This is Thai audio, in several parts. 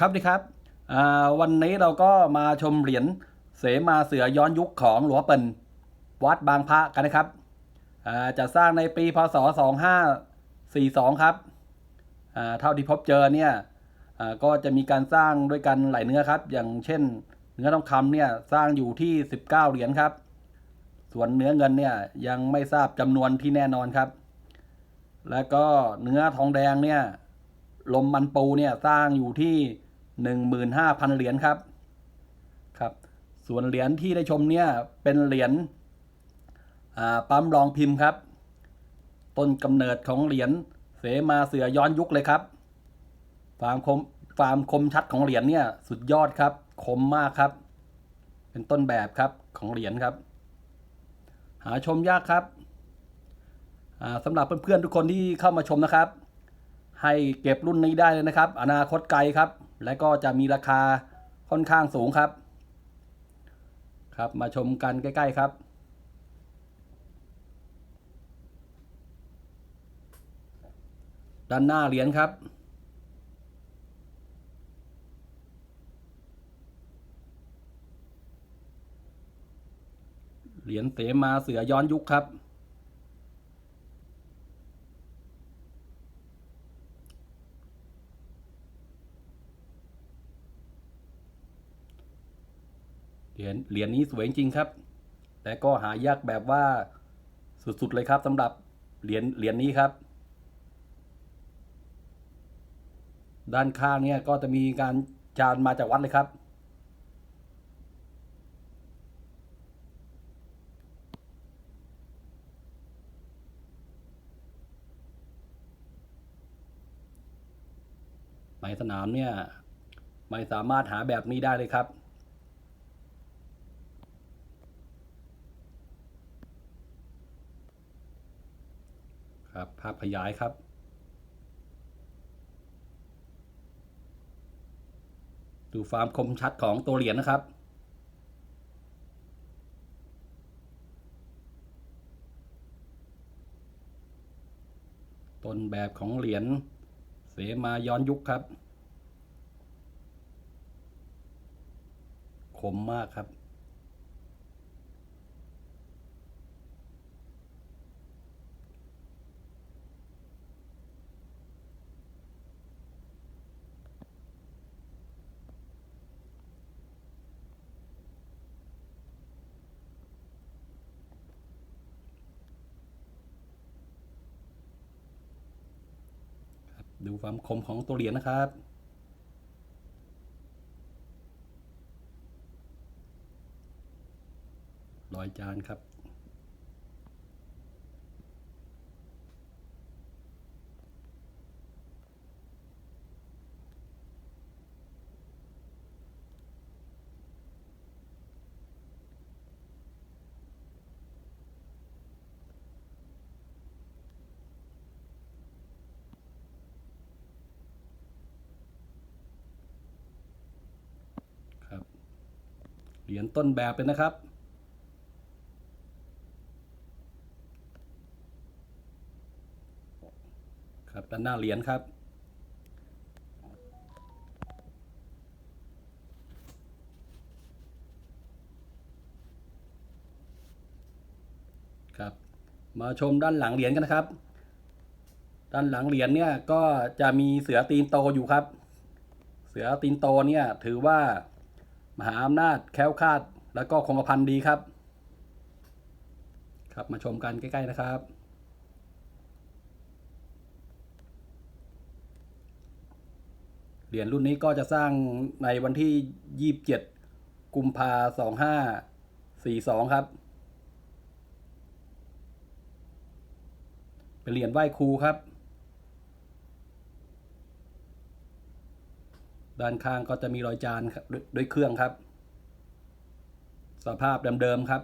ครับดีครับวันนี้เราก็มาชมเหรียญเสมาเสือย้อนยุคของหลวงเปิ่นวัดบางพระกันนะครับจะสร้างในปีพศ 2542 ครับเท่าที่พบเจอเนี่ยก็จะมีการสร้างด้วยกันหลายเนื้อครับ อย่างเช่น เนื้อทองคำเนี่ยสร้างอยู่ที่ 19 เหรียญครับ ส่วนเนื้อเงินเนี่ยยังไม่ทราบจำนวนที่แน่นอนครับ แล้วก็เนื้อทองแดงเนี่ยลมมันปูเนี่ยสร้างอยู่ที่ หนึ่งหมื่นห้าพันเหรียญครับครับ ส่วนเหรียญที่ได้ชมเนี่ยเป็นเหรียญปั๊มรองพิมพ์ครับ ต้นกำเนิดของเหรียญเสมาเสือย้อนยุคเลยครับความคมความคมชัดของเหรียญเนี่ยสุดยอดครับ คมมากครับ เป็นต้นแบบครับของเหรียญครับ หาชมยากครับสำหรับเพื่อนๆทุกคนที่เข้ามาชมนะครับ ให้เก็บรุ่นนี้ได้เลยนะครับ อนาคตไกลครับ และก็จะมีราคาค่อนข้างสูงครับ ครับมาชมกันใกล้ ๆครับ ด้านหน้าเหรียญครับเหรียญเสมาเสือย้อนยุคครับ เหรียญเหรียญนี้สวยจริงครับ แต่ก็หายากแบบว่าสุดๆเลยครับสำหรับเหรียญเหรียญนี้ครับ ด้านข้างเนี่ยก็จะมีการจานมาจากวัดเลยครับ ในสนามเนี่ยไม่สามารถหาแบบนี้ได้เลยครับ ครับ ภาพขยายครับ ดูความคมชัดของตัวเหรียญนะครับต้นแบบของเหรียญเสมาย้อนยุคครับ คมมากครับ ดูความคมของตัวเหรียญนะครับรอยจานครับ เหรียญต้นแบบเลยนะครับ ครับด้านหน้าเหรียญครับครับ มาชมด้านหลังเหรียญกันนะครับ ด้านหลังเหรียญเนี่ยก็จะมีเสือตีนโตอยู่ครับ เสือตีนโตเนี่ยถือว่า มหาอำนาจแคล้วคาด แล้วก็คงกระพันดีครับ ครับมาชมกันใกล้ ๆ นะครับ เหรียญรุ่นนี้ก็จะสร้างในวันที่ 27 กุมภาสองห้าสี่สองครับ เป็นเหรียญไหว้ครูครับ ด้านข้างก็จะมีรอยจานด้วยเครื่องครับ สภาพเดิมๆครับ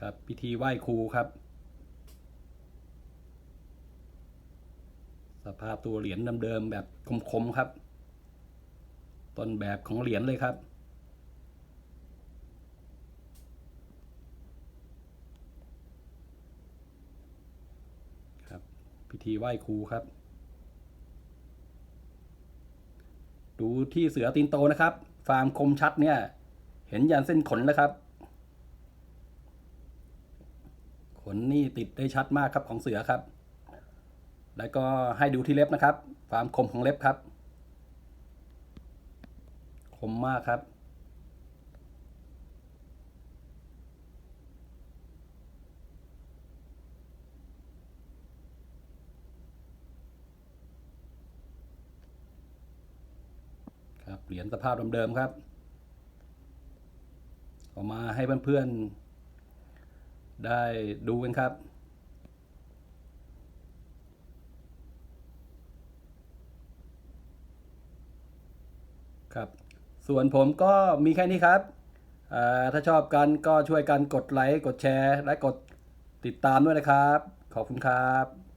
ครับพิธีไหว้ครูครับ สภาพตัวเหรียญเดิมๆแบบคมๆครับ ต้นแบบของเหรียญเลยครับ ค พิธีไหว้ครูครับ ดูที่เสือตีนโตนะครับ ฟาร์มคมชัดเนี่ย เห็นยันเส้นขนแล้วครับ ขนนี่ติดได้ชัดมากครับของเสือครับ แล้วก็ให้ดูที่เล็บนะครับ ฟาร์มคมของเล็บครับ คมมากครับ เหรียญสภาพเดิมๆครับออกมาให้เพื่อนๆได้ดูกันครับ ครับ ส่วนผมก็มีแค่นี้ครับ ถ้าชอบกันก็ช่วยกันกดไลค์ กดแชร์ และกดติดตามด้วยนะครับ ขอบคุณครับ